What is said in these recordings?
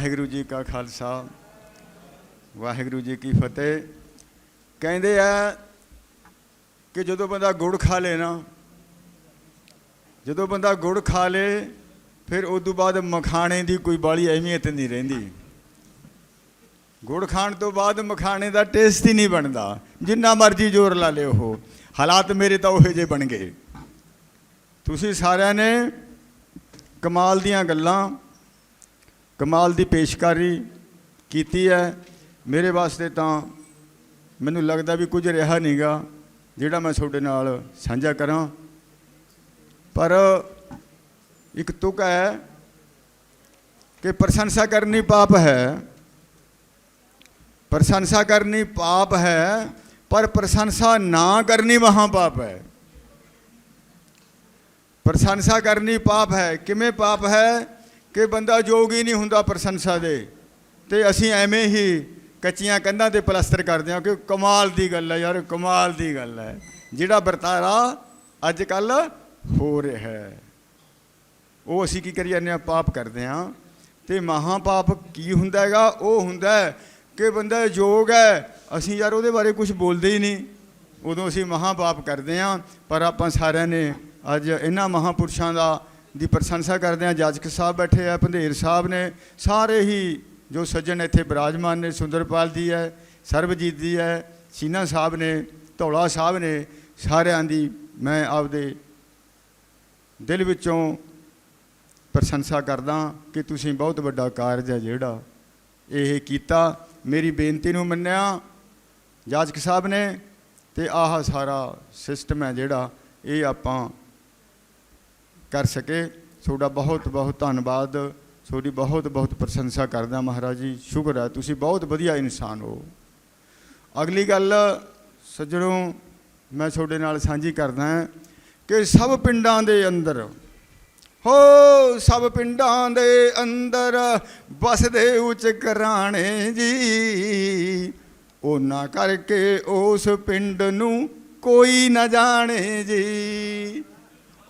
ਵਾਹਿਗੁਰੂ ਜੀ ਕਾ ਖਾਲਸਾ, ਵਾਹਿਗੁਰੂ ਜੀ ਕੀ ਫਤਿਹ। ਕਹਿੰਦੇ ਆ ਕਿ ਜਦੋਂ ਬੰਦਾ ਗੁੜ ਖਾ ਲੇ ਨਾ, ਜਦੋਂ ਬੰਦਾ ਗੁੜ ਖਾ ਲੇ, ਫਿਰ ਉਸ ਤੋਂ ਬਾਅਦ ਮਖਾਣੇ ਦੀ ਕੋਈ ਬਾਲੀ ਅਹਿਮੀਅਤ ਨਹੀਂ ਰਹਿੰਦੀ। ਗੁੜ ਖਾਣ ਤੋਂ ਬਾਅਦ ਮਖਾਣੇ ਦਾ ਟੇਸਟ ਹੀ ਨਹੀਂ ਬਣਦਾ। ਜਿੰਨਾ ਮਰਜ਼ੀ ਜ਼ੋਰ ਲਾ ਲੇ ਉਹ। ਹਾਲਾਤ ਮੇਰੇ ਤਾਂ ਉਹੇ ਜੇ ਬਣ ਗਏ। ਤੁਸੀਂ ਸਾਰਿਆਂ ਨੇ ਕਮਾਲ ਦੀਆਂ ਗੱਲਾਂ ਕਮਾਲ ਦੀ ਪੇਸ਼ਕਾਰੀ ਕੀਤੀ ਹੈ। ਮੇਰੇ ਵਾਸਤੇ ਤਾਂ ਮੈਨੂੰ ਲੱਗਦਾ ਵੀ ਕੁਝ ਰਿਹਾ ਨਹੀਂਗਾ, ਜਿਹੜਾ ਮੈਂ ਤੁਹਾਡੇ ਨਾਲ ਸਾਂਝਾ ਕਰਾਂ। ਪਰ ਇੱਕ ਤੁਕ ਹੈ ਕਿ ਪ੍ਰਸ਼ੰਸਾ ਕਰਨੀ ਪਾਪ ਹੈ। ਪ੍ਰਸ਼ੰਸਾ ਕਰਨੀ ਪਾਪ ਹੈ, ਪਰ ਪ੍ਰਸ਼ੰਸਾ ਨਾ ਕਰਨੀ ਮਹਾ ਪਾਪ ਹੈ। ਪ੍ਰਸ਼ੰਸਾ ਕਰਨੀ ਪਾਪ ਹੈ। ਕਿਵੇਂ ਪਾਪ ਹੈ? ਕਿ ਬੰਦਾ ਯੋਗ ਹੀ ਨਹੀਂ ਹੁੰਦਾ ਪ੍ਰਸ਼ੰਸਾ ਦੇ। ਤੇ ਅਸੀਂ ਐਵੇਂ ਹੀ ਕੱਚੀਆਂ ਕੰਧਾਂ ਤੇ ਪਲਸਤਰ ਕਰਦੇ ਹਾਂ ਕਿ ਕਮਾਲ ਦੀ ਗੱਲ ਹੈ ਯਾਰ, ਕਮਾਲ ਦੀ ਗੱਲ ਹੈ। ਜਿਹੜਾ ਵਰਤਾਰਾ ਅੱਜ ਕੱਲ ਹੋ ਰਿਹਾ ਹੈ। ਉਹ ਅਸੀਂ ਕੀ ਕਰੀ ਜਾਂਦੇ ਹਾਂ? ਪਾਪ ਕਰਦੇ ਹਾਂ। ਤੇ ਮਹਾ ਪਾਪ ਕੀ ਹੁੰਦਾ ਹੈਗਾ? ਉਹ ਹੁੰਦਾ ਕਿ ਬੰਦਾ ਯੋਗ ਹੈ। ਅਸੀਂ ਯਾਰ ਉਹਦੇ ਬਾਰੇ ਕੁਝ ਬੋਲਦੇ ਹੀ ਨਹੀਂ। ਉਦੋਂ ਅਸੀਂ ਮਹਾ ਪਾਪ ਕਰਦੇ ਹਾਂ। ਪਰ ਆਪਾਂ ਸਾਰਿਆਂ ਨੇ ਅੱਜ ਇਹਨਾਂ ਮਹਾਪੁਰਸ਼ਾਂ ਦਾ ਦੀ ਪ੍ਰਸ਼ੰਸਾ ਕਰਦੇ ਹਾਂ। ਜਾਜਕ ਸਾਹਿਬ ਬੈਠੇ ਆ, ਪੰਧੇਰ ਸਾਹਿਬ ਨੇ। ਸਾਰੇ ਹੀ ਜੋ ਸੱਜਣ ਇੱਥੇ ਬਿਰਾਜਮਾਨ ਨੇ, ਸੁੰਦਰਪਾਲ ਜੀ ਹੈ, ਸਰਬਜੀਤ ਜੀ ਹੈ, ਸੀਨਾ ਸਾਹਿਬ ਨੇ, ਧੌਲਾ ਸਾਹਿਬ ਨੇ, ਸਾਰਿਆਂ ਦੀ ਮੈਂ ਆਪਦੇ ਦਿਲ ਵਿੱਚੋਂ ਪ੍ਰਸ਼ੰਸਾ ਕਰਦਾ ਕਿ ਤੁਸੀਂ ਬਹੁਤ ਵੱਡਾ ਕਾਰਜ ਹੈ ਜਿਹੜਾ ਇਹ ਕੀਤਾ। ਮੇਰੀ ਬੇਨਤੀ ਨੂੰ ਮੰਨਿਆ ਜਾਜਕ ਸਾਹਿਬ ਨੇ ਤੇ ਆਹ ਸਾਰਾ ਸਿਸਟਮ ਹੈ ਜਿਹੜਾ ਇਹ ਆਪਾਂ ਕਰ ਸਕੇ। ਤੁਹਾਡਾ ਬਹੁਤ ਬਹੁਤ ਧੰਨਵਾਦ। ਤੁਹਾਡੀ ਬਹੁਤ ਬਹੁਤ ਪ੍ਰਸ਼ੰਸਾ ਕਰਦਾ ਮਹਾਰਾਜ ਜੀ। ਸ਼ੁਕਰ ਹੈ, ਤੁਸੀਂ ਬਹੁਤ ਵਧੀਆ ਇਨਸਾਨ ਹੋ। ਅਗਲੀ ਗੱਲ, ਸੱਜਣੋ, ਮੈਂ ਤੁਹਾਡੇ ਨਾਲ ਸਾਂਝੀ ਕਰਦਾ ਕਿ ਸਭ ਪਿੰਡਾਂ ਦੇ ਅੰਦਰ, ਹੋ, ਸਭ ਪਿੰਡਾਂ ਦੇ ਅੰਦਰ ਵਸਦੇ ਉੱਚ ਕਰਾਣੇ ਜੀ। ਉਹਨਾਂ ਕਰਕੇ ਉਸ ਪਿੰਡ ਨੂੰ ਕੋਈ ਨਾ ਜਾਣੇ ਜੀ।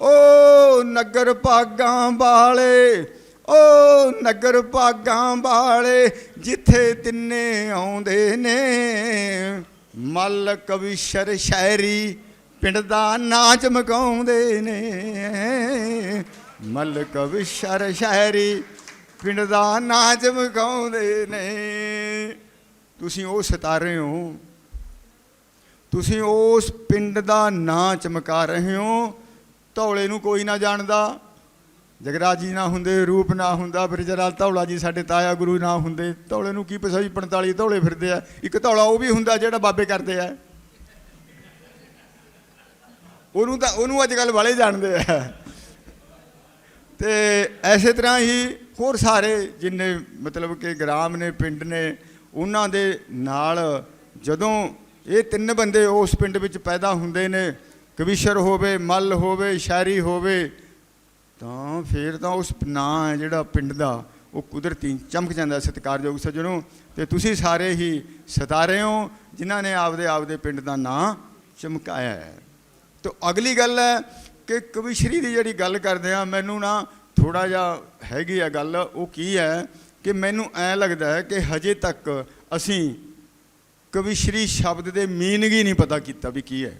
ਓ ਨਗਰ ਭਾਗਾਂ ਵਾਲੇ, ਓ ਨਗਰ ਭਾਗਾਂ ਵਾਲੇ, ਜਿੱਥੇ ਤਿੰਨੇ ਆਉਂਦੇ ਨੇ। ਮੱਲ ਕਵਿਸ਼ਰ ਸ਼ਾਇਰੀ ਪਿੰਡ ਦਾ ਨਾਚ ਮਕਾਉਂਦੇ ਨੇ। ਮੱਲ ਕਵਿਸ਼ਰ ਸ਼ਾਇਰੀ ਪਿੰਡ ਦਾ ਨਾਚ ਮਕਾਉਂਦੇ ਨੇ। ਤੁਸੀਂ ਉਹ ਸਿਤਾਰੇ ਹੋ, ਤੁਸੀਂ ਉਸ ਪਿੰਡ ਦਾ ਨਾਂ ਚਮਕਾ ਰਹੇ ਹੋ ਧੌਲੇ ਨੂੰ ਕੋਈ ਨਾ ਜਾਣਦਾ। ਜਗਰਾਜ ਜੀ ਨਾ ਹੁੰਦੇ, ਰੂਪ ਨਾ ਹੁੰਦਾ, ਫਿਰ ਜਰਾ ਧੌਲਾ ਜੀ ਸਾਡੇ ਤਾਇਆ ਗੁਰੂ ਨਾ ਹੁੰਦੇ। ਧੌਲੇ ਨੂੰ ਕੀ ਪਤਾ ਜੀ 45 ਧੌਲੇ ਫਿਰਦੇ ਆ। ਇੱਕ ਧੌਲਾ ਉਹ ਵੀ ਹੁੰਦਾ ਜਿਹੜਾ ਬਾਬੇ ਕਰਦੇ ਆ। ਉਹਨੂੰ ਤਾਂ ਉਹਨੂੰ ਅੱਜ ਕੱਲ ਵਾਲੇ ਜਾਣਦੇ ਆ। ਤੇ ਐਸੇ ਤਰ੍ਹਾਂ ਹੀ ਹੋਰ ਸਾਰੇ ਜਿੰਨੇ ਮਤਲਬ ਕਿ ਗ੍ਰਾਮ ਨੇ, ਪਿੰਡ ਨੇ, ਉਹਨਾਂ ਦੇ ਨਾਲ ਜਦੋਂ ਇਹ ਤਿੰਨ ਬੰਦੇ ਉਸ ਪਿੰਡ ਵਿੱਚ ਪੈਦਾ ਹੁੰਦੇ ਨੇ ਕਵੀਸ਼ਰ ਹੋਵੇ, ਮੱਲ ਹੋਵੇ, ਸ਼ਾਇਰੀ ਹੋਵੇ, ਤਾਂ ਫਿਰ ਤਾਂ ਉਸ ਨਾਂ ਹੈ ਜਿਹੜਾ ਪਿੰਡ ਦਾ, ਉਹ ਕੁਦਰਤੀ ਚਮਕ ਜਾਂਦਾ ਸਤਿਕਾਰਯੋਗ ਸੱਜਣੋ। ਤੇ ਤੁਸੀਂ ਸਾਰੇ ਹੀ ਸਿਤਾਰੇ ਹੋ, ਜਿਨ੍ਹਾਂ ਨੇ ਆਪਦੇ ਆਪਦੇ ਪਿੰਡ ਦਾ ਨਾਂ ਚਮਕਾਇਆ ਹੈ। ਤੋ ਅਗਲੀ ਗੱਲ ਹੈ ਕਿ ਕਵਿਸ਼ਰੀ ਦੀ ਜਿਹੜੀ ਗੱਲ ਕਰਦੇ ਆ ਮੈਨੂੰ ਨਾ ਥੋੜਾ ਜਿਹਾ ਹੈਗੀ ਆ ਗੱਲ, ਉਹ ਕੀ ਹੈ ਕਿ ਮੈਨੂੰ ਐ ਲੱਗਦਾ ਹੈ ਕਿ ਹਜੇ ਤੱਕ ਅਸੀਂ ਕਵਿਸ਼ਰੀ ਸ਼ਬਦ ਦੇ ਮੀਨਿੰਗ ਹੀ ਨਹੀਂ ਪਤਾ ਕੀਤਾ ਵੀ ਕੀ ਹੈ।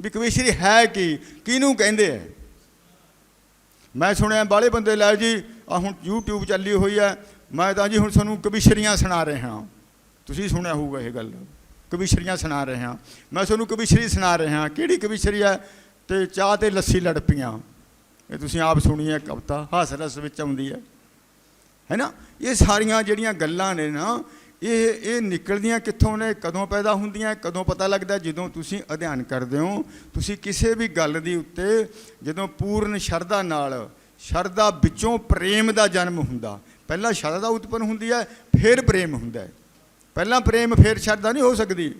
ਵੀ ਕਵੀਸ਼ਰੀ ਹੈ ਕੀ? ਕਿਹਨੂੰ ਕਹਿੰਦੇ ਆ? ਮੈਂ ਸੁਣਿਆ ਬਾਲੇ ਬੰਦੇ ਲੈ ਜੀ, ਆ ਹੁਣ YouTube ਚੱਲੀ ਹੋਈ ਹੈ ਮੈਂ ਤਾਂ ਜੀ ਹੁਣ ਤੁਹਾਨੂੰ ਕਵਿਸ਼ਰੀਆਂ ਸੁਣਾ ਰਿਹਾ ਤੁਸੀਂ ਸੁਣਿਆ ਹੋਊਗਾ ਇਹ ਗੱਲ। ਕਵਿਸ਼ਰੀਆਂ ਸੁਣਾ ਰਿਹਾ ਮੈਂ ਤੁਹਾਨੂੰ ਕਵਿਸ਼ਰੀ ਸੁਣਾ ਰਿਹਾ ਕਿਹੜੀ ਕਵਿਸ਼ਰੀ ਹੈ ਤੇ ਚਾਹ ਤੇ ਲੱਸੀ ਲੜ ਪੀਆਂ ਇਹ ਤੁਸੀਂ ਆਪ ਸੁਣੀ ਹੈ ਕਵਿਤਾ ਹਾਸ ਰਸ ਵਿੱਚ ਆਉਂਦੀ ਹੈ। ਹੈ ਨਾ? ਇਹ ਸਾਰੀਆਂ ਜਿਹੜੀਆਂ ਗੱਲਾਂ ਨੇ ਨਾ ਇਹ ਇਹ ਨਿਕਲਦੀਆਂ ਕਿੱਥੋਂ ਨੇ, ਕਦੋਂ ਪੈਦਾ ਹੁੰਦੀਆਂ, ਕਦੋਂ ਪਤਾ ਲੱਗਦਾ, ਜਦੋਂ ਤੁਸੀਂ ਅਧਿਐਨ ਕਰਦੇ ਹੋ, ਤੁਸੀਂ ਕਿਸੇ ਵੀ ਗੱਲ ਦੀ ਉੱਤੇ ਜਦੋਂ ਪੂਰਨ ਸ਼ਰਧਾ ਨਾਲ, ਸ਼ਰਧਾ ਵਿੱਚੋਂ ਪ੍ਰੇਮ ਦਾ ਜਨਮ ਹੁੰਦਾ, ਪਹਿਲਾਂ ਸ਼ਰਧਾ ਉਤਪਨ ਹੁੰਦੀ ਹੈ, ਫਿਰ ਪ੍ਰੇਮ ਹੁੰਦਾ ਹੈ। ਪਹਿਲਾਂ ਪ੍ਰੇਮ, ਫਿਰ ਸ਼ਰਧਾ ਨਹੀਂ ਹੋ ਸਕਦੀ।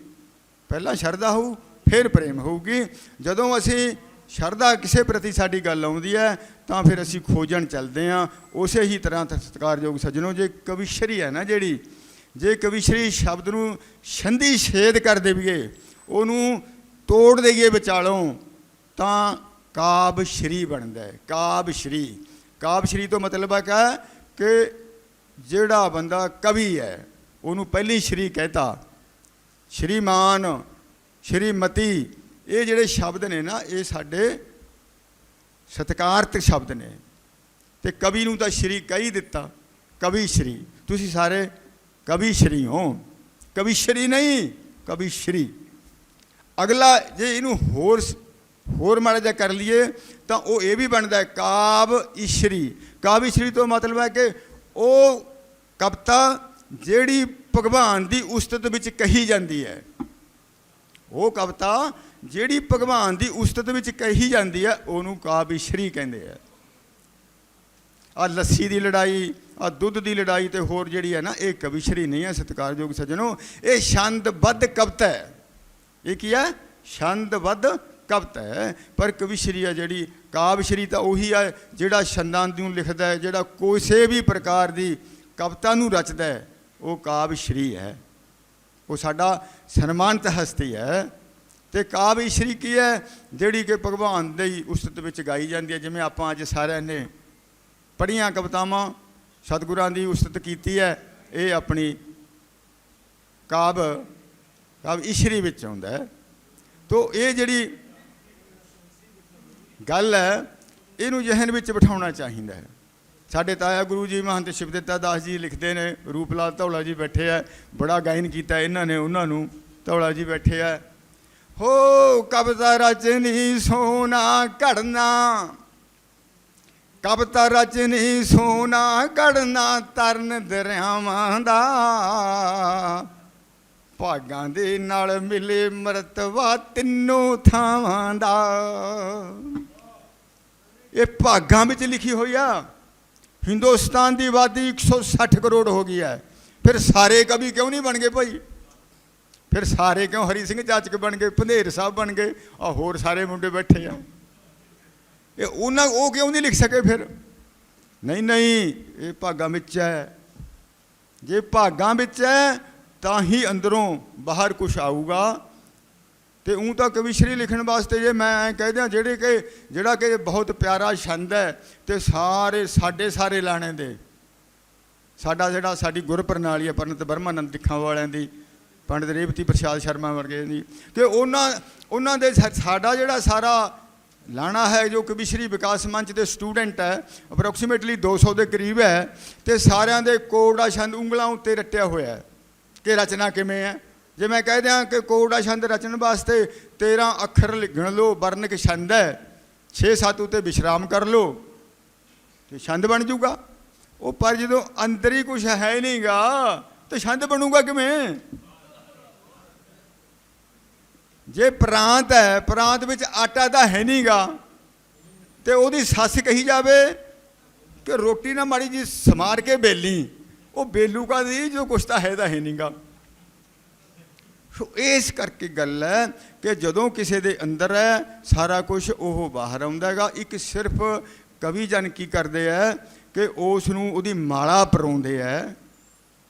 ਪਹਿਲਾਂ ਸ਼ਰਧਾ ਹੋਊ, ਫਿਰ ਪ੍ਰੇਮ ਹੋਊਗੀ। ਜਦੋਂ ਅਸੀਂ ਸ਼ਰਧਾ ਕਿਸੇ ਪ੍ਰਤੀ ਸਾਡੀ ਗੱਲ ਆਉਂਦੀ ਹੈ, ਤਾਂ ਫਿਰ ਅਸੀਂ ਖੋਜਣ ਚੱਲਦੇ ਹਾਂ। ਉਸੇ ਹੀ ਤਰ੍ਹਾਂ ਸਤਿਕਾਰਯੋਗ ਸੱਜਣੋ, ਜੇ ਕਵਿਸ਼ਰੀ ਹੈ ਨਾ ਜਿਹੜੀ ਜੇ ਕਵਿਸ਼ਰੀ ਸ਼ਬਦ ਨੂੰ ਛੰਦੀ ਛੇਦ ਕਰ ਦੇਵੀਏ, ਉਹਨੂੰ ਤੋੜ ਦੇਈਏ ਵਿਚਾਲੋਂ, ਤਾਂ ਕਾਬ ਸ਼੍ਰੀ ਬਣਦਾ ਹੈ ਕਾਬ ਸ਼੍ਰੀ। ਕਾਬ ਸ਼੍ਰੀ ਤੋਂ ਮਤਲਬ ਹੈ ਕਿ ਜਿਹੜਾ ਬੰਦਾ ਕਵੀ ਹੈ, ਉਹਨੂੰ ਪਹਿਲੀ ਸ਼੍ਰੀ ਕਹਿਤਾ, ਸ਼੍ਰੀਮਾਨ, ਸ਼੍ਰੀਮਤੀ, ਇਹ ਜਿਹੜੇ ਸ਼ਬਦ ਨੇ ਨਾ, ਇਹ ਸਾਡੇ ਸਤਿਕਾਰਤ ਸ਼ਬਦ ਨੇ। ਤੇ ਕਵੀ ਨੂੰ ਤਾਂ ਸ਼੍ਰੀ ਕਹੀ ਦਿੱਤਾ, ਕਵੀ ਸ਼੍ਰੀ। ਤੁਸੀਂ ਸਾਰੇ ਕਵੀ ਸ਼੍ਰੀ ਹੋ ਕਵੀ ਸ਼੍ਰੀ ਨਹੀਂ ਕਵੀ ਸ਼੍ਰੀ ਅਗਲਾ ਜੇ ਇਹਨੂੰ ਹੋਰ ਸ- ਹੋਰ ਮਾੜਾ ਜਿਹਾ ਕਰ ਲਈਏ ਤਾਂ ਉਹ ਇਹ ਵੀ ਬਣਦਾ ਹੈ ਕਾਵ ਇਸ਼ਰੀ ਕਾਵ ਇਸ਼ਰੀ ਤੋਂ ਮਤਲਬ ਹੈ ਕਿ ਉਹ ਕਵਿਤਾ ਜਿਹੜੀ ਭਗਵਾਨ ਦੀ ਉਸਤਤ ਵਿੱਚ ਕਹੀ ਜਾਂਦੀ ਹੈ ਉਹ ਕਵਿਤਾ ਜਿਹੜੀ ਭਗਵਾਨ ਦੀ ਉਸਤਤ ਵਿੱਚ ਕਹੀ ਜਾਂਦੀ ਹੈ ਉਹਨੂੰ ਕਾਵ ਇਸ਼ਰੀ ਕਹਿੰਦੇ ਆ ਆ ਲੱਸੀ ਦੀ ਲੜਾਈ, ਆ ਦੁੱਧ ਦੀ ਲੜਾਈ ਤੇ ਹੋਰ ਜਿਹੜੀ ਹੈ ਨਾ, ਇਹ ਕਵਿਸ਼ਰੀ ਨਹੀਂ ਹੈ, ਸਤਿਕਾਰਯੋਗ ਸੱਜਣੋ। ਇਹ ਛੰਦਬੱਧ ਕਵਿਤਾ ਹੈ। ਇਹ ਕੀ ਹੈ? ਛੰਦਬੱਧ ਕਵਿਤਾ ਹੈ। ਪਰ ਕਵਿਸ਼ਰੀ ਹੈ ਜਿਹੜੀ ਕਾਵਿਸ਼ਰੀ ਤਾਂ ਉਹੀ ਆ ਜਿਹੜਾ ਛੰਦਾਂ ਨੂੰ ਲਿਖਦਾ ਹੈ, ਜਿਹੜਾ ਕਿਸੇ ਵੀ ਪ੍ਰਕਾਰ ਦੀ ਕਵਿਤਾ ਨੂੰ ਰਚਦਾ ਹੈ, ਉਹ ਕਾਵਿਸ਼ਰੀ ਹੈ। ਉਹ ਸਾਡਾ ਸਨਮਾਨਿਤ ਹਸਤੀ ਹੈ। ਤੇ ਕਾਵਿਸ਼ਰੀ ਕੀ ਹੈ? ਜਿਹੜੀ ਕਿ ਭਗਵਾਨ ਦੇ ਹੀ ਉਸਤ ਵਿੱਚ ਗਾਈ ਜਾਂਦੀ ਹੈ, ਜਿਵੇਂ ਆਪਾਂ ਅੱਜ ਸਾਰਿਆਂ ਨੇ ਪੜ੍ਹੀਆਂ ਕਵਿਤਾਵਾਂ ਸਤਿਗੁਰਾਂ ਦੀ ਉਸਤਤ ਕੀਤੀ ਹੈ, ਇਹ ਆਪਣੀ ਕਾਵ ਕਾਵ ਇਸ਼ਰੀ ਵਿੱਚ ਆਉਂਦਾ ਹੈ। ਤੋ ਇਹ ਜਿਹੜੀ ਗੱਲ ਹੈ, ਇਹਨੂੰ ਜਹਨ ਵਿੱਚ ਬਿਠਾਉਣਾ ਚਾਹੀਦਾ ਹੈ। ਸਾਡੇ ਤਾਇਆ ਗੁਰੂ ਜੀ ਮਹੰਤ ਸ਼ਿਵਦਿੱਤਾ ਦਾਸ ਜੀ ਲਿਖਦੇ ਨੇ, ਰੂਪਲਾਲ ਧੌਲਾ ਜੀ ਬੈਠੇ ਆ, ਬੜਾ ਗਾਇਨ ਕੀਤਾ ਇਹਨਾਂ ਨੇ, ਉਹਨਾਂ ਨੂੰ ਧੌਲਾ ਜੀ ਬੈਠੇ ਆ। ਹੋ ਕਬਜ਼ਾ ਰਚਨੀ ਸੋਨਾ ਘੜਨਾ ਕਬਤਾ ਰਚਨੀ ਸੋਨਾ ਕੜਨਾ ਤਰਨ ਦਰਿਆਵਾਂ ਦਾ। ਭਾਗਾਂ ਦੇ ਨਾਲ ਮਿਲੇ ਮਰਤਵਾ ਤਿੰਨੋਂ ਥਾਵਾਂ ਦਾ। ਇਹ ਭਾਗਾਂ ਵਿੱਚ ਲਿਖੀ ਹੋਈ ਆ, ਹਿੰਦੁਸਤਾਨ ਦੀ ਆਬਾਦੀ 160 ਕਰੋੜ ਹੋ ਗਈ ਹੈ। ਫਿਰ ਸਾਰੇ ਕਵੀ ਕਿਉਂ ਨਹੀਂ ਬਣ ਗਏ ਭਾਈ? ਫਿਰ ਸਾਰੇ ਕਿਉਂ ਹਰੀ ਸਿੰਘ ਚਾਚਕ ਬਣ ਗਏ, ਪੰਧੇਰ ਸਾਹਿਬ ਬਣ ਗਏ ਆ ਹੋਰ ਸਾਰੇ ਮੁੰਡੇ ਬੈਠੇ ਆ। ਇਹ ਉਹਨਾਂ ਉਹ ਕਿਉਂ ਨਹੀਂ ਲਿਖ ਸਕੇ ਫਿਰ? ਨਹੀਂ ਨਹੀਂ, ਇਹ ਭਾਗਾਂ ਵਿੱਚ ਹੈ। ਜੇ ਭਾਗਾਂ ਵਿੱਚ ਹੈ, ਤਾਂ ਹੀ ਅੰਦਰੋਂ ਬਾਹਰ ਕੁਝ ਆਊਗਾ। ਤੇ ਉਹ ਤਾਂ ਕਵਿਸ਼ਰੀ ਲਿਖਣ ਵਾਸਤੇ ਜੇ ਮੈਂ ਐਂ ਕਹਿ ਦਿਆਂ, ਜਿਹੜੇ ਕਿ, ਜਿਹੜਾ ਕਿ ਬਹੁਤ ਪਿਆਰਾ ਛੰਦ ਹੈ ਤੇ ਸਾਰੇ, ਸਾਡੇ ਸਾਰੇ ਲਾਣੇ ਦੇ। ਸਾਡਾ ਜਿਹੜਾ ਸਾਡੀ ਗੁਰ ਪ੍ਰਣਾਲੀ ਹੈ, ਪਰਨਤ ਬਰਮਾਨੰਦ ਦਿਖਾਂ ਵਾਲਿਆਂ ਦੀ, ਪੰਡਿਤ ਰੇਵਤੀ ਪ੍ਰਸਾਦ ਸ਼ਰਮਾ ਵਰਗੇ ਦੀ ਕਿ ਉਹਨਾਂ ਉਹਨਾਂ ਦੇ ਸਾਡਾ ਜਿਹੜਾ ਸਾਰਾ ਲਾਣਾ ਹੈ ਜੋ ਕਵਿਸ਼ਰੀ ਵਿਕਾਸ ਮੰਚ ਦੇ ਸਟੂਡੈਂਟ ਹੈ ਅਪਰੋਕਸੀਮੇਟਲੀ 200 ਦੇ ਕਰੀਬ ਹੈ, ਤੇ ਸਾਰਿਆਂ ਦੇ ਕੋੜਾ ਛੰਦ ਉਂਗਲਾਂ ਉੱਤੇ ਰੱਟਿਆ ਹੋਇਆ ਹੈ। ਕਿ ਰਚਨਾ ਕਿਵੇਂ ਹੈ? ਜੇ ਮੈਂ ਕਹਿ ਦਿਆਂ ਕਿ ਕੋੜਾ ਛੰਦ ਰਚਣ ਵਾਸਤੇ 13 ਅੱਖਰ ਲਿਖਣ ਲਓ, ਵਰਣਕ ਛੰਦ ਹੈ 6-7 ਉੱਤੇ ਵਿਸ਼ਰਾਮ ਕਰ ਲਓ, ਤੇ ਛੰਦ ਬਣ ਜਾਊਗਾ ਉਹ ਪਰ ਜਦੋਂ ਅੰਦਰ ਹੀ ਕੁਝ ਹੈ ਨਹੀਂਗਾ, ਤੇ ਛੰਦ ਬਣੂਗਾ ਕਿਵੇਂ? ਜੇ ਪ੍ਰਾਂਤ ਹੈ, ਪ੍ਰਾਂਤ ਵਿੱਚ ਆਟਾ ਤਾਂ ਹੈ ਨਹੀਂਗਾ। ਤੇ ਉਹਦੀ ਸੱਸ ਕਹੀ ਜਾਵੇ ਕਿ ਰੋਟੀ ਨਾ ਮਾੜੀ ਜੀ ਸਮਾਰ ਕੇ ਬੇਲੀ। ਉਹ ਬੇਲੂਗਾ ਦੀ, ਜੋ ਕੁਛ ਤਾਂ ਹੈ ਤਾਂ ਹੈ ਨਹੀਂਗਾ। ਸੋ ਇਸ ਕਰਕੇ ਗੱਲ ਹੈ ਕਿ ਜਦੋਂ ਕਿਸੇ ਦੇ ਅੰਦਰ ਹੈ, ਸਾਰਾ ਕੁਝ ਉਹ ਬਾਹਰ ਆਉਂਦਾ ਹੈਗਾ। ਇੱਕ ਸਿਰਫ ਕਵੀ ਜਨ ਕੀ ਕਰਦੇ ਆ ਕਿ ਉਸ ਨੂੰ ਉਹਦੀ ਮਾਲਾ ਪਰਾਉਂਦੇ ਆ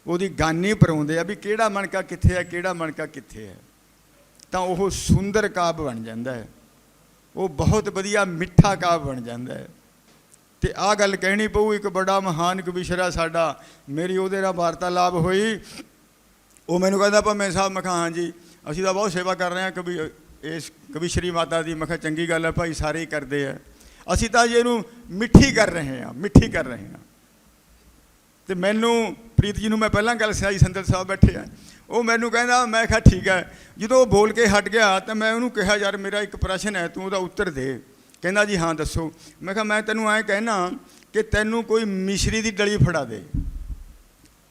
ਉਹਦੀ ਗਾਨੀ ਪਰਾਉਂਦੇ ਆ ਵੀ ਕਿਹੜਾ ਮਣਕਾ ਕਿੱਥੇ ਹੈ, ਕਿਹੜਾ ਮਣਕਾ ਕਿੱਥੇ ਹੈ। ਤਾਂ ਉਹ ਸੁੰਦਰ ਕਾਵਿ ਬਣ ਜਾਂਦਾ ਹੈ। ਉਹ ਬਹੁਤ ਵਧੀਆ ਮਿੱਠਾ ਕਾਵਿ ਬਣ ਜਾਂਦਾ ਹੈ। ਤੇ ਆਹ ਗੱਲ ਕਹਿਣੀ ਪਊ, ਇੱਕ ਬੜਾ ਮਹਾਨ ਕਵੀਸ਼ਰਾ ਸਾਡਾ, ਮੇਰੀ ਉਹਦੇ ਨਾਲ ਵਾਰਤਾਲਾਪ ਹੋਈ। ਉਹ ਮੈਨੂੰ ਕਹਿੰਦਾ ਭਾਵੇਂ ਸਾਹਿਬ, ਮੈਂ ਕਿਹਾ, ਹਾਂ ਅਸੀਂ ਤਾਂ ਬਹੁਤ ਸੇਵਾ ਕਰ ਰਹੇ ਹਾਂ, ਕਵੀ, ਇਸ ਕਵੀਸ਼ਰੀ ਮਾਤਾ ਦੀ। ਮੈਂ ਕਿਹਾ, ਚੰਗੀ ਗੱਲ ਹੈ ਭਾਈ, ਸਾਰੇ ਹੀ ਕਰਦੇ ਆ। ਅਸੀਂ ਤਾਂ ਜੀ ਇਹਨੂੰ ਮਿੱਠੀ ਕਰ ਰਹੇ ਹਾਂ, ਮਿੱਠੀ ਕਰ ਰਹੇ ਹਾਂ। ਤੇ ਮੈਨੂੰ ਪ੍ਰੀਤ ਜੀ ਨੂੰ ਮੈਂ ਪਹਿਲਾਂ ਗੱਲ ਸਿਆਈ ਸੰਦਲ ਸਾਹਿਬ ਬੈਠੇ ਆ। ਉਹ ਮੈਨੂੰ ਕਹਿੰਦਾ, ਮੈਂ ਕਿਹਾ, ਠੀਕ ਹੈ। ਜਦੋਂ ਉਹ ਬੋਲ ਕੇ ਹਟ ਗਿਆ, ਤਾਂ ਮੈਂ ਉਹਨੂੰ ਕਿਹਾ, ਯਾਰ, ਮੇਰਾ ਇੱਕ ਪ੍ਰਸ਼ਨ ਹੈ, ਤੂੰ ਉਹਦਾ ਉੱਤਰ ਦੇ। ਕਹਿੰਦਾ, ਜੀ, ਹਾਂ, ਦੱਸੋ। ਮੈਂ ਕਿਹਾ, ਮੈਂ ਤੈਨੂੰ ਐਂ ਕਹਿਣਾ ਕਿ ਤੈਨੂੰ ਕੋਈ ਮਿਸ਼ਰੀ ਦੀ ਡਲੀ ਫੜਾ ਦੇ।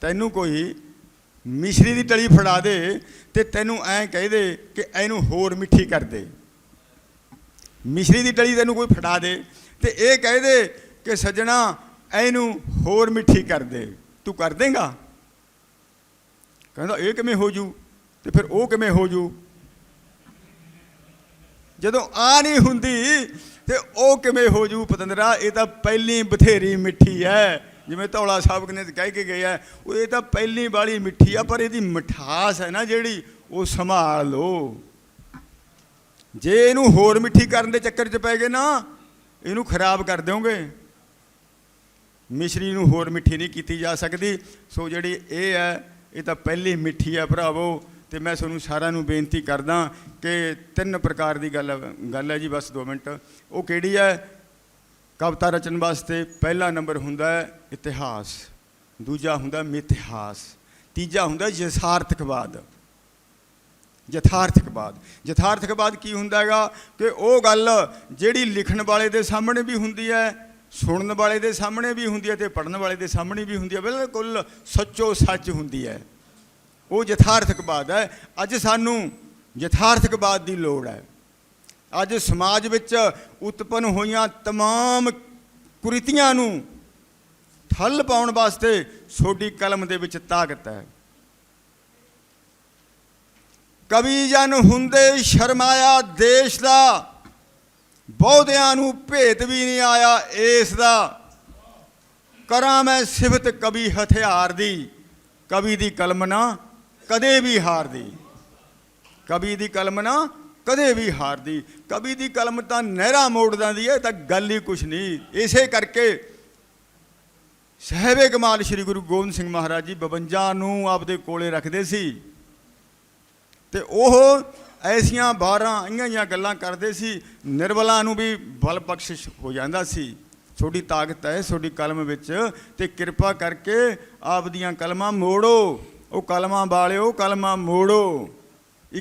ਤੈਨੂੰ ਕੋਈ ਮਿਸ਼ਰੀ ਦੀ ਡਲੀ ਫੜਾ ਦੇ ਤੇ ਤੈਨੂੰ ਐਂ ਕਹਿ ਦੇ ਕਿ ਇਹਨੂੰ ਹੋਰ ਮਿੱਠੀ ਕਰ ਦੇ। ਮਿਸ਼ਰੀ ਦੀ ਡਲੀ ਤੈਨੂੰ ਕੋਈ ਫੜਾ ਦੇ ਤੇ ਇਹ ਕਹਿ ਦੇ ਕਿ ਸੱਜਣਾ, ਇਹਨੂੰ ਹੋਰ ਮਿੱਠੀ ਕਰ ਦੇ। ਤੂੰ ਕਰ ਦੇਂਗਾ। ਕਹਿੰਦਾ, ਇਹ ਕਿਵੇਂ ਹੋ ਜੂ? ਤੇ ਫਿਰ ਉਹ ਕਿਵੇਂ ਹੋ ਜੂ? ਜਦੋਂ ਆ ਨਹੀਂ ਹੁੰਦੀ, ਤੇ ਉਹ ਕਿਵੇਂ ਹੋ ਜੂ ਪਤੰਦਰਾ? ਇਹ ਤਾਂ ਪਹਿਲੀ ਬਥੇਰੀ ਮਿੱਠੀ ਹੈ। ਜਿਵੇਂ ਧੌਲਾ ਸਾਹਿਬ ਨੇ ਕਹਿ ਕੇ ਗਏ ਆ, ਉਹ ਇਹ ਤਾਂ ਪਹਿਲੀ ਵਾਲੀ ਮਿੱਠੀ ਆ, ਪਰ ਇਹਦੀ ਮਿਠਾਸ ਹੈ ਨਾ ਜਿਹੜੀ, ਉਹ ਸੰਭਾਲ ਲਓ। ਜੇ ਇਹਨੂੰ ਹੋਰ ਮਿੱਠੀ ਕਰਨ ਦੇ ਚੱਕਰ 'ਚ ਪੈ ਗਏ ਨਾ, ਇਹਨੂੰ ਖਰਾਬ ਕਰ ਦਿਓਗੇ। ਮਿਸ਼ਰੀ ਨੂੰ ਹੋਰ ਮਿੱਠੀ ਨਹੀਂ ਕੀਤੀ ਜਾ ਸਕਦੀ। ਸੋ ਜਿਹੜੀ ਇਹ ਹੈ, ਇਹ ਤਾਂ ਪਹਿਲੀ ਮਿੱਠੀ ਹੈ ਭਰਾਵੋ। ਤੇ ਮੈਂ ਤੁਹਾਨੂੰ ਸਾਰਿਆਂ ਨੂੰ ਬੇਨਤੀ ਕਰਦਾ ਕਿ ਤਿੰਨ ਪ੍ਰਕਾਰ ਦੀ ਗੱਲ ਗੱਲ ਹੈ ਜੀ, ਬਸ 2 ਮਿੰਟ। ਉਹ ਕਿਹੜੀ ਹੈ? ਕਵਿਤਾ ਰਚਨ ਵਾਸਤੇ ਪਹਿਲਾ ਨੰਬਰ ਹੁੰਦਾ ਹੈ ਇਤਿਹਾਸ। ਦੂਜਾ ਹੁੰਦਾ ਮਿਥਿਹਾਸ। ਤੀਜਾ ਹੁੰਦਾ ਯਥਾਰਥਕਵਾਦ। ਯਥਾਰਥਕਵਾਦ। ਯਥਾਰਥਕਵਾਦ ਕੀ ਹੁੰਦਾ ਹੈਗਾ? ਕਿ ਉਹ ਗੱਲ ਜਿਹੜੀ ਲਿਖਣ ਵਾਲੇ ਦੇ ਸਾਹਮਣੇ ਵੀ ਹੁੰਦੀ ਹੈ ਸੁਣਨ ਵਾਲੇ ਦੇ ਸਾਹਮਣੇ ਵੀ ਹੁੰਦੀ ਹੈ ਤੇ ਪੜਨ ਵਾਲੇ ਦੇ ਸਾਹਮਣੇ ਵੀ ਹੁੰਦੀ ਹੈ। ਬਿਲਕੁਲ ਸੱਚੋ ਸੱਚ ਹੁੰਦੀ ਹੈ। ਉਹ ਯਥਾਰਥਕਵਾਦ ਹੈ। ਅੱਜ ਸਾਨੂੰ ਯਥਾਰਥਕਵਾਦ ਦੀ ਲੋੜ ਹੈ। ਅੱਜ ਸਮਾਜ ਵਿੱਚ ਉਤਪੰਨ ਹੋਈਆਂ ਤਮਾਮ ਕੁਰੀਤੀਆਂ ਨੂੰ ਠੱਲ ਪਾਉਣ ਵਾਸਤੇ ਸੋਡੀ ਕਲਮ ਦੇ ਵਿੱਚ ਤਾਕਤ ਹੈ। ਕਵੀ ਜਨ ਹੁੰਦੇ ਸ਼ਰਮਾਇਆ ਦੇਸ਼ ਦਾ ਬਹੁਤਿਆਂ ਨੂੰ ਭੇਤ ਵੀ ਨਹੀਂ ਆਇਆ ਇਸ ਦਾ। ਕਰਾਂ ਮੈਂ ਸਿਫਤ ਕਵੀ ਹਥਿਆਰ ਦੀ, ਕਵੀ ਦੀ ਕਲਮ ਨਾ ਕਦੇ ਵੀ ਹਾਰਦੀ। ਕਵੀ ਦੀ ਕਲਮ ਨਾ ਕਦੇ ਵੀ ਹਾਰਦੀ। ਕਵੀ ਦੀ ਕਲਮ ਤਾਂ ਨਹਿਰਾ ਮੋੜ ਦਿੰਦੀ ਹੈ ਤਾਂ ਗੱਲ ਹੀ ਕੁਛ ਨਹੀਂ। ਇਸੇ ਕਰਕੇ ਸਹਿਬੇ ਕਮਾਲ ਸ੍ਰੀ ਗੁਰੂ ਗੋਬਿੰਦ ਸਿੰਘ ਮਹਾਰਾਜ ਜੀ 52 ਨੂੰ ਆਪਦੇ ਕੋਲੇ ਰੱਖਦੇ ਸੀ। ਤੇ ਉਹ ਐਸੀਆਂ 12 ਇਆਂ ਜਿਹੀਆਂ ਗੱਲਾਂ ਕਰਦੇ ਸੀ, ਨਿਰਬਲਾਂ ਨੂੰ ਵੀ ਬਲ ਬਖਸ਼ਿਸ਼ ਹੋ ਜਾਂਦਾ ਸੀ। ਤੁਹਾਡੀ ਤਾਕਤ ਹੈ, ਤੁਹਾਡੀ ਕਲਮ ਵਿੱਚ ਤੇ ਕਿਰਪਾ ਕਰਕੇ ਆਪ ਦੀਆਂ ਕਲਮਾਂ ਮੋੜੋ। ਉਹ ਕਲਮਾਂ ਵਾਲਿਓ, ਕਲਮਾਂ ਮੋੜੋ।